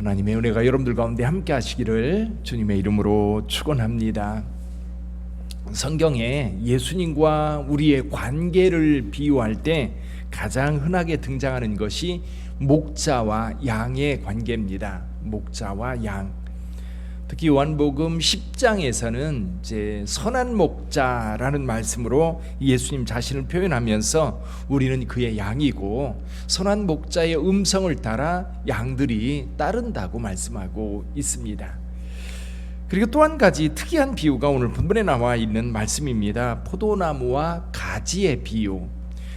하나님의 은혜가 여러분들 가운데 함께 하시기를 주님의 이름으로 축원합니다. 성경에 예수님과 우리의 관계를 비유할 때 가장 흔하게 등장하는 것이 목자와 양의 관계입니다. 목자와 양. 특히 요한복음 10장에서는 이제 선한 목자라는 말씀으로 예수님 자신을 표현하면서 우리는 그의 양이고 선한 목자의 음성을 따라 양들이 따른다고 말씀하고 있습니다. 그리고 또 한 가지 특이한 비유가 오늘 본문에 나와 있는 말씀입니다. 포도나무와 가지의 비유.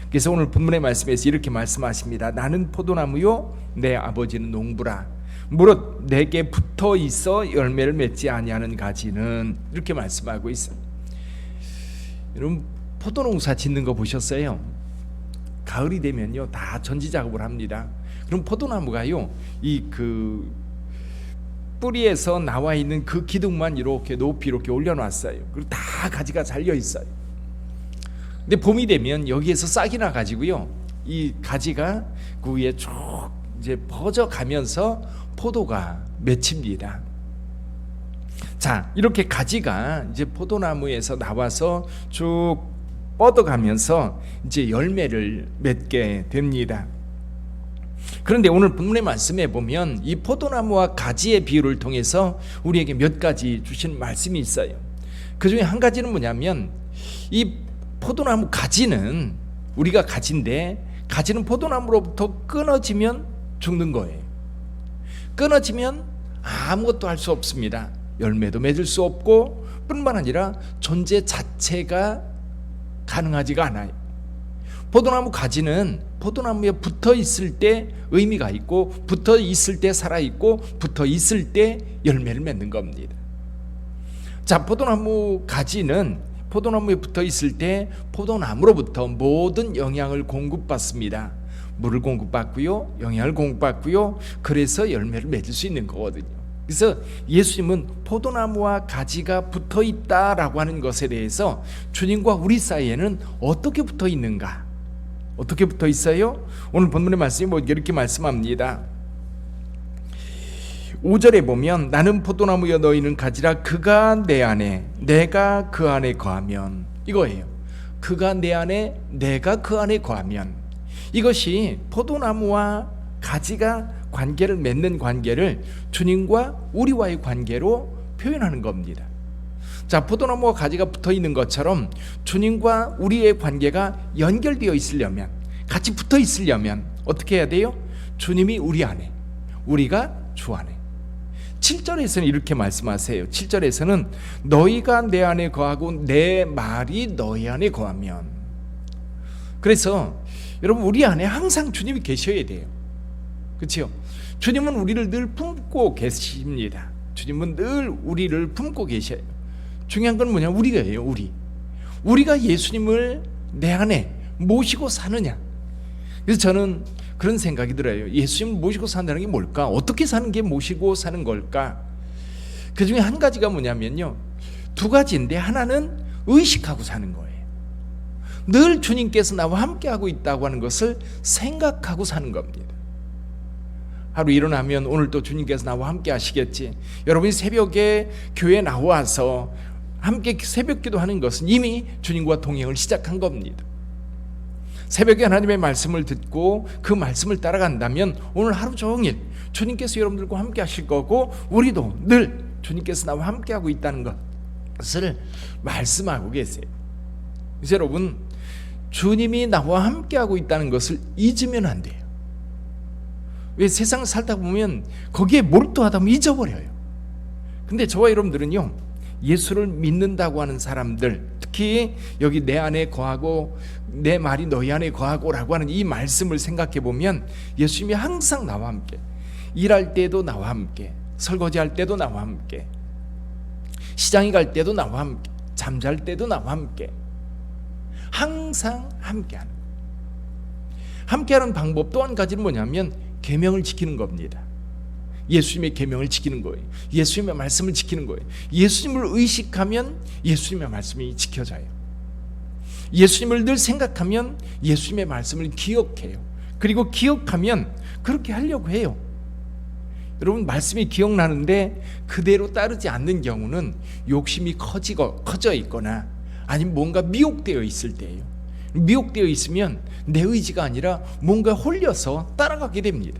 그래서 오늘 본문의 말씀에서 이렇게 말씀하십니다. 나는 포도나무요 내 아버지는 농부라. 무릇 내게 붙어 있어 열매를 맺지 아니하는 가지는 이렇게 말씀하고 있습니다. 여러분 포도 농사 짓는 거 보셨어요? 가을이 되면요 다 전지 작업을 합니다. 그럼 포도나무가요 이 그 뿌리에서 나와 있는 그 기둥만 이렇게 높이 이렇게 올려놨어요. 그리고 다 가지가 잘려 있어요. 근데 봄이 되면 여기에서 싹이 나 가지고요 이 가지가 그 위에 쭉 이제 퍼져 가면서 포도가 맺힙니다. 자, 이렇게 가지가 이제 포도나무에서 나와서 쭉 뻗어가면서 이제 열매를 맺게 됩니다. 그런데 오늘 본문의 말씀에 보면 이 포도나무와 가지의 비유를 통해서 우리에게 몇 가지 주신 말씀이 있어요. 그 중에 한 가지는 뭐냐면 이 포도나무 가지는 우리가 가지인데 가지는 포도나무로부터 끊어지면 죽는 거예요. 끊어지면 아무것도 할 수 없습니다. 열매도 맺을 수 없고 뿐만 아니라 존재 자체가 가능하지가 않아요. 포도나무 가지는 포도나무에 붙어 있을 때 의미가 있고 붙어 있을 때 살아 있고 붙어 있을 때 열매를 맺는 겁니다. 자, 포도나무 가지는 포도나무에 붙어 있을 때 포도나무로부터 모든 영향을 공급받습니다. 물을 공급받고요, 영양을 공급받고요. 그래서 열매를 맺을 수 있는 거거든요. 그래서 예수님은 포도나무와 가지가 붙어 있다라고 하는 것에 대해서 주님과 우리 사이에는 어떻게 붙어 있는가? 어떻게 붙어 있어요? 오늘 본문의 말씀이 뭐 이렇게 말씀합니다. 5절에 보면 나는 포도나무여 너희는 가지라 그가 내 안에 내가 그 안에 거하면 이거예요. 그가 내 안에 내가 그 안에 거하면 이것이 포도나무와 가지가 관계를 맺는 관계를 주님과 우리와의 관계로 표현하는 겁니다. 자, 포도나무와 가지가 붙어 있는 것처럼 주님과 우리의 관계가 연결되어 있으려면 같이 붙어 있으려면 어떻게 해야 돼요? 주님이 우리 안에, 우리가 주 안에. 7절에서는 이렇게 말씀하세요. 7절에서는 너희가 내 안에 거하고 내 말이 너희 안에 거하면. 그래서 여러분 우리 안에 항상 주님이 계셔야 돼요. 그렇죠? 주님은 우리를 늘 품고 계십니다. 주님은 늘 우리를 품고 계셔요. 중요한 건 뭐냐? 우리가예요, 우리. 우리가 예수님을 내 안에 모시고 사느냐. 그래서 저는 그런 생각이 들어요. 예수님을 모시고 산다는 게 뭘까? 어떻게 사는 게 모시고 사는 걸까? 그 중에 한 가지가 뭐냐면요. 두 가지인데 하나는 의식하고 사는 거예요. 늘 주님께서 나와 함께하고 있다고 하는 것을 생각하고 사는 겁니다. 하루 일어나면 오늘 또 주님께서 나와 함께 하시겠지. 여러분이 새벽에 교회 나와서 함께 새벽 기도하는 것은 이미 주님과 동행을 시작한 겁니다. 새벽에 하나님의 말씀을 듣고 그 말씀을 따라간다면 오늘 하루 종일 주님께서 여러분들과 함께 하실 거고 우리도 늘 주님께서 나와 함께 하고 있다는 것을 말씀하고 계세요. 여러분 주님이 나와 함께 하고 있다는 것을 잊으면 안 돼요. 왜 세상 살다 보면 거기에 몰두하다 보면 잊어버려요. 근데 저와 여러분들은요, 예수를 믿는다고 하는 사람들, 특히 여기 내 안에 거하고 내 말이 너희 안에 거하고라고 하는 이 말씀을 생각해 보면 예수님이 항상 나와 함께, 일할 때도 나와 함께, 설거지할 때도 나와 함께, 시장에 갈 때도 나와 함께, 잠잘 때도 나와 함께, 항상 함께하는. 함께하는 방법 또 한 가지는 뭐냐면 계명을 지키는 겁니다. 예수님의 계명을 지키는 거예요. 예수님의 말씀을 지키는 거예요. 예수님을 의식하면 예수님의 말씀이 지켜져요. 예수님을 늘 생각하면 예수님의 말씀을 기억해요. 그리고 기억하면 그렇게 하려고 해요. 여러분 말씀이 기억나는데 그대로 따르지 않는 경우는 욕심이 커지고 커져 있거나 아니면 뭔가 미혹되어 있을 때예요. 미혹되어 있으면 내 의지가 아니라 뭔가 홀려서 따라가게 됩니다.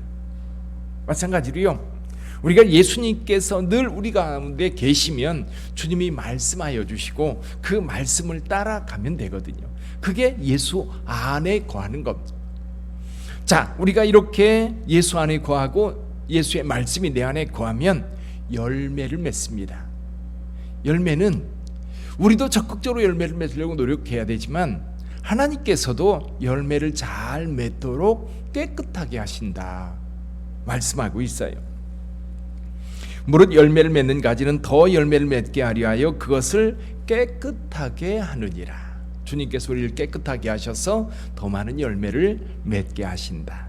마찬가지로요. 우리가 예수님께서 늘 우리 가운데 계시면 주님이 말씀하여 주시고 그 말씀을 따라가면 되거든요. 그게 예수 안에 거하는 겁니다. 자, 우리가 이렇게 예수 안에 거하고 예수의 말씀이 내 안에 거하면 열매를 맺습니다. 열매는 우리도 적극적으로 열매를 맺으려고 노력해야 되지만 하나님께서도 열매를 잘 맺도록 깨끗하게 하신다. 말씀하고 있어요. 무릇 열매를 맺는 가지는 더 열매를 맺게 하려 하여 그것을 깨끗하게 하느니라. 주님께서 우리를 깨끗하게 하셔서 더 많은 열매를 맺게 하신다.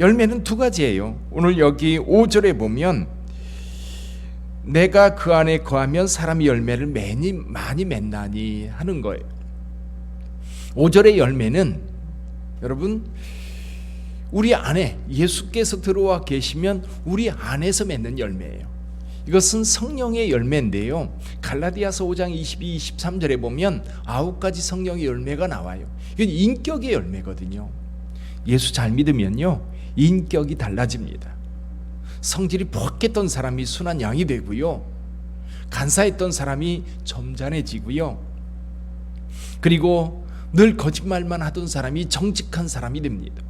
열매는 두 가지예요. 오늘 여기 5절에 보면 내가 그 안에 거하면 사람이 열매를 많이 많이 맺나니 하는 거예요. 5절의 열매는 여러분 우리 안에 예수께서 들어와 계시면 우리 안에서 맺는 열매예요. 이것은 성령의 열매인데요. 갈라디아서 5장 22, 23절에 보면 아홉 가지 성령의 열매가 나와요. 이건 인격의 열매거든요. 예수 잘 믿으면요. 인격이 달라집니다. 성질이 폭했던 사람이 순한 양이 되고요. 간사했던 사람이 점잖해지고요. 그리고 늘 거짓말만 하던 사람이 정직한 사람이 됩니다.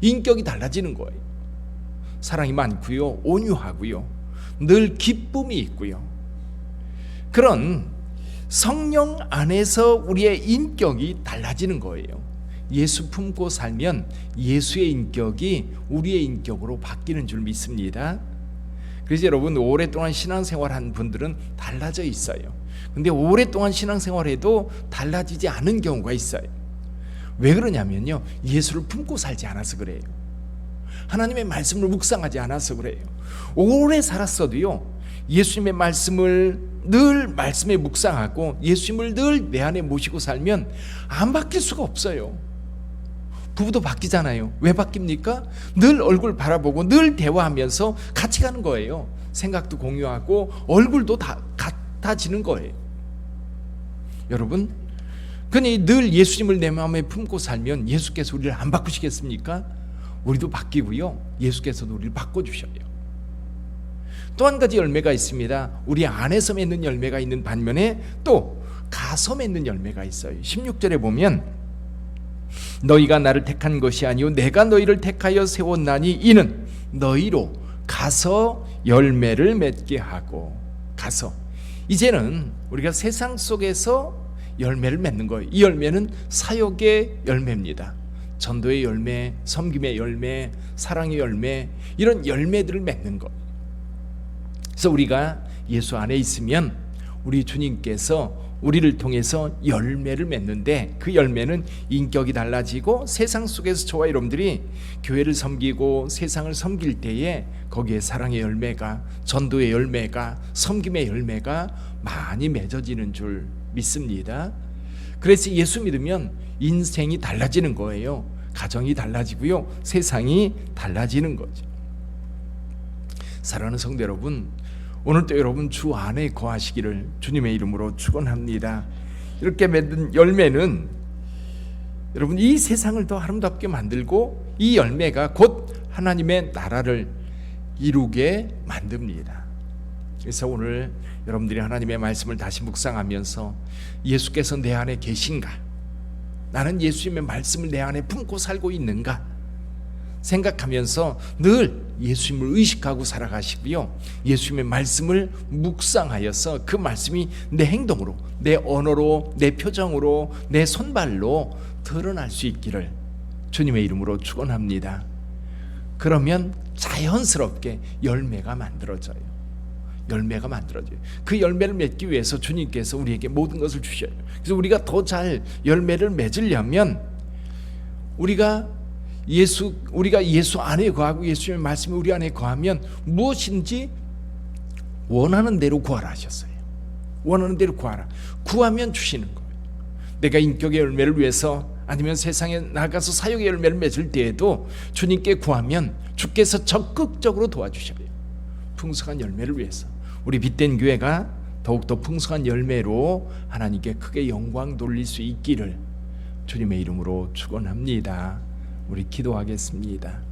인격이 달라지는 거예요. 사랑이 많고요. 온유하고요. 늘 기쁨이 있고요. 그런 성령 안에서 우리의 인격이 달라지는 거예요. 예수 품고 살면 예수의 인격이 우리의 인격으로 바뀌는 줄 믿습니다. 그래서 여러분 오랫동안 신앙생활 한 분들은 달라져 있어요. 근데 오랫동안 신앙생활해도 달라지지 않은 경우가 있어요. 왜 그러냐면요. 예수를 품고 살지 않아서 그래요. 하나님의 말씀을 묵상하지 않아서 그래요. 오래 살았어도요. 예수님의 말씀을 늘 말씀에 묵상하고 예수님을 늘 내 안에 모시고 살면 안 바뀔 수가 없어요. 부부도 바뀌잖아요. 왜 바뀝니까? 늘 얼굴 바라보고 늘 대화하면서 같이 가는 거예요. 생각도 공유하고 얼굴도 다 같아지는 거예요. 여러분, 그니 늘 예수님을 내 마음에 품고 살면 예수께서 우리를 안 바꾸시겠습니까? 우리도 바뀌고요. 예수께서도 우리를 바꿔주셔요. 또 한 가지 열매가 있습니다. 우리 안에서 맺는 열매가 있는 반면에 또 가서 맺는 열매가 있어요. 16절에 보면 너희가 나를 택한 것이 아니요 내가 너희를 택하여 세웠나니 이는 너희로 가서 열매를 맺게 하고 가서 이제는 우리가 세상 속에서 열매를 맺는 거예요. 이 열매는 사역의 열매입니다. 전도의 열매, 섬김의 열매, 사랑의 열매 이런 열매들을 맺는 것. 그래서 우리가 예수 안에 있으면 우리 주님께서 우리를 통해서 열매를 맺는데 그 열매는 인격이 달라지고 세상 속에서 저와 여러분들이 교회를 섬기고 세상을 섬길 때에 거기에 사랑의 열매가 전도의 열매가 섬김의 열매가 많이 맺어지는 줄 믿습니다. 그래서 예수 믿으면 인생이 달라지는 거예요. 가정이 달라지고요. 세상이 달라지는 거죠. 사랑하는 성도 여러분, 오늘도 여러분 주 안에 거하시기를 주님의 이름으로 축원합니다. 이렇게 맺은 열매는 여러분 이 세상을 더 아름답게 만들고 이 열매가 곧 하나님의 나라를 이루게 만듭니다. 그래서 오늘 여러분들이 하나님의 말씀을 다시 묵상하면서 예수께서 내 안에 계신가? 나는 예수님의 말씀을 내 안에 품고 살고 있는가? 생각하면서 늘 예수님을 의식하고 살아가시고요. 예수님의 말씀을 묵상하여서 그 말씀이 내 행동으로, 내 언어로, 내 표정으로, 내 손발로 드러날 수 있기를 주님의 이름으로 축원합니다. 그러면 자연스럽게 열매가 만들어져요. 열매가 만들어져요. 그 열매를 맺기 위해서 주님께서 우리에게 모든 것을 주셔요. 그래서 우리가 더 잘 열매를 맺으려면 우리가 예수 우리가 예수 안에 거하고 예수님의 말씀이 우리 안에 거하면 무엇인지 원하는 대로 구하라 하셨어요. 원하는 대로 구하라. 구하면 주시는 거예요. 내가 인격의 열매를 위해서 아니면 세상에 나가서 사역의 열매를 맺을 때에도 주님께 구하면 주께서 적극적으로 도와주셔요. 풍성한 열매를 위해서 우리 빛된 교회가 더욱더 풍성한 열매로 하나님께 크게 영광 돌릴 수 있기를 주님의 이름으로 축원합니다. 우리 기도하겠습니다.